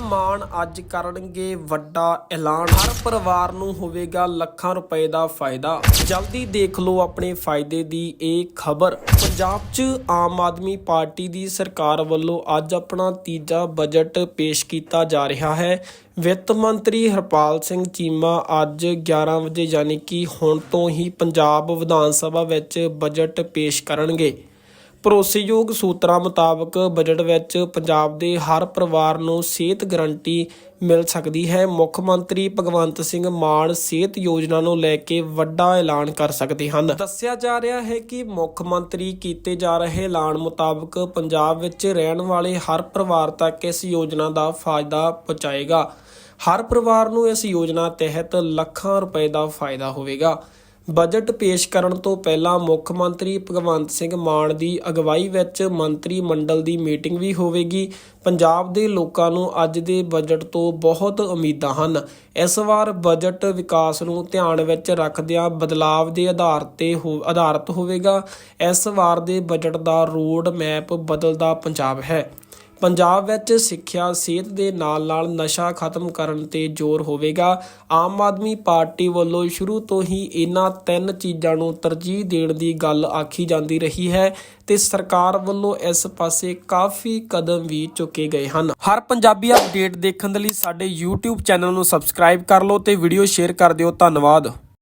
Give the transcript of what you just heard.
ਮਾਨ ਅੱਜ ਕਰਨਗੇ ਵੱਡਾ ਐਲਾਨ। ਹਰ ਪਰਿਵਾਰ ਨੂੰ ਹੋਵੇਗਾ ਲੱਖਾਂ ਰੁਪਏ ਦਾ ਫਾਇਦਾ। ਜਲਦੀ ਦੇਖ ਲਓ ਆਪਣੇ ਫਾਇਦੇ ਦੀ ਇਹ ਖਬਰ। ਪੰਜਾਬ 'ਚ ਆਮ ਆਦਮੀ ਪਾਰਟੀ ਦੀ ਸਰਕਾਰ ਵੱਲੋਂ ਅੱਜ ਆਪਣਾ ਤੀਜਾ ਬਜਟ ਪੇਸ਼ ਕੀਤਾ ਜਾ ਰਿਹਾ ਹੈ। ਵਿੱਤ ਮੰਤਰੀ ਹਰਪਾਲ ਸਿੰਘ ਚੀਮਾ ਅੱਜ 11 ਵਜੇ ਯਾਨੀ ਕਿ ਹੁਣ ਤੋਂ ਹੀ ਪੰਜਾਬ ਵਿਧਾਨ ਸਭਾ ਵਿੱਚ ਬਜਟ ਪੇਸ਼ ਕਰਨਗੇ। ਭਰੋਸੇਯੋਗ ਸੂਤਰਾਂ ਮੁਤਾਬਕ ਬਜਟ ਵਿੱਚ ਪੰਜਾਬ ਦੇ ਹਰ ਪਰਿਵਾਰ ਨੂੰ ਸਿਹਤ ਗਰੰਟੀ ਮਿਲ ਸਕਦੀ ਹੈ। ਮੁੱਖ ਮੰਤਰੀ ਭਗਵੰਤ ਸਿੰਘ ਮਾਨ ਸਿਹਤ ਯੋਜਨਾ ਨੂੰ ਲੈ ਕੇ ਵੱਡਾ ਐਲਾਨ ਕਰ ਸਕਦੇ ਹਨ। ਦੱਸਿਆ ਜਾ ਰਿਹਾ ਹੈ ਕਿ ਮੁੱਖ ਮੰਤਰੀ ਕੀਤੇ ਜਾ ਰਹੇ ਐਲਾਨ ਮੁਤਾਬਕ ਪੰਜਾਬ ਵਿੱਚ ਰਹਿਣ ਵਾਲੇ ਹਰ ਪਰਿਵਾਰ ਤੱਕ ਇਸ ਯੋਜਨਾ ਦਾ ਫਾਇਦਾ ਪਹੁੰਚਾਏਗਾ। ਹਰ ਪਰਿਵਾਰ ਨੂੰ ਇਸ ਯੋਜਨਾ ਤਹਿਤ ਲੱਖਾਂ ਰੁਪਏ ਦਾ ਫਾਇਦਾ ਹੋਵੇਗਾ। ਬਜਟ ਪੇਸ਼ ਕਰਨ ਤੋਂ ਪਹਿਲਾਂ ਮੁੱਖ ਮੰਤਰੀ ਭਗਵੰਤ ਸਿੰਘ ਮਾਨ ਦੀ ਅਗਵਾਈ ਵਿੱਚ ਮੰਤਰੀ ਮੰਡਲ ਦੀ ਮੀਟਿੰਗ ਵੀ ਹੋਵੇਗੀ। ਪੰਜਾਬ ਦੇ ਲੋਕਾਂ ਨੂੰ ਅੱਜ ਦੇ ਬਜਟ ਤੋਂ ਬਹੁਤ ਉਮੀਦਾਂ ਹਨ। ਇਸ ਵਾਰ ਬਜਟ ਵਿਕਾਸ ਨੂੰ ਧਿਆਨ ਵਿੱਚ ਰੱਖਦਿਆਂ ਬਦਲਾਵ ਦੇ ਆਧਾਰ ਤੇ ਹੋ- ਆਧਾਰਿਤ ਹੋਵੇਗਾ। ਇਸ ਵਾਰ ਦੇ ਬਜਟ ਦਾ ਰੋਡ ਮੈਪ ਬਦਲਦਾ ਪੰਜਾਬ ਹੈ। ਪੰਜਾਬ ਵਿੱਚ ਸਿੱਖਿਆ, ਸਿਹਤ ਦੇ ਨਾਲ-ਨਾਲ ਨਸ਼ਾ ਖਤਮ ਕਰਨ ਤੇ ਜ਼ੋਰ ਹੋਵੇਗਾ। ਆਮ ਆਦਮੀ ਪਾਰਟੀ ਵੱਲੋਂ ਸ਼ੁਰੂ ਤੋਂ ਹੀ ਇਹਨਾਂ ਤਿੰਨ ਚੀਜ਼ਾਂ ਨੂੰ ਤਰਜੀਹ ਦੇਣ ਦੀ ਗੱਲ ਆਖੀ ਜਾਂਦੀ ਰਹੀ ਹੈ ਤੇ ਸਰਕਾਰ ਵੱਲੋਂ ਇਸ ਪਾਸੇ ਕਾਫੀ ਕਦਮ ਵੀ ਚੁੱਕੇ ਗਏ ਹਨ। ਹਰ ਪੰਜਾਬੀ ਅਪਡੇਟ ਦੇਖਣ ਦੇ ਲਈ ਸਾਡੇ YouTube ਚੈਨਲ ਨੂੰ ਸਬਸਕ੍ਰਾਈਬ ਕਰ ਲਓ ਤੇ ਵੀਡੀਓ ਸ਼ੇਅਰ ਕਰ ਦਿਓ। ਧੰਨਵਾਦ।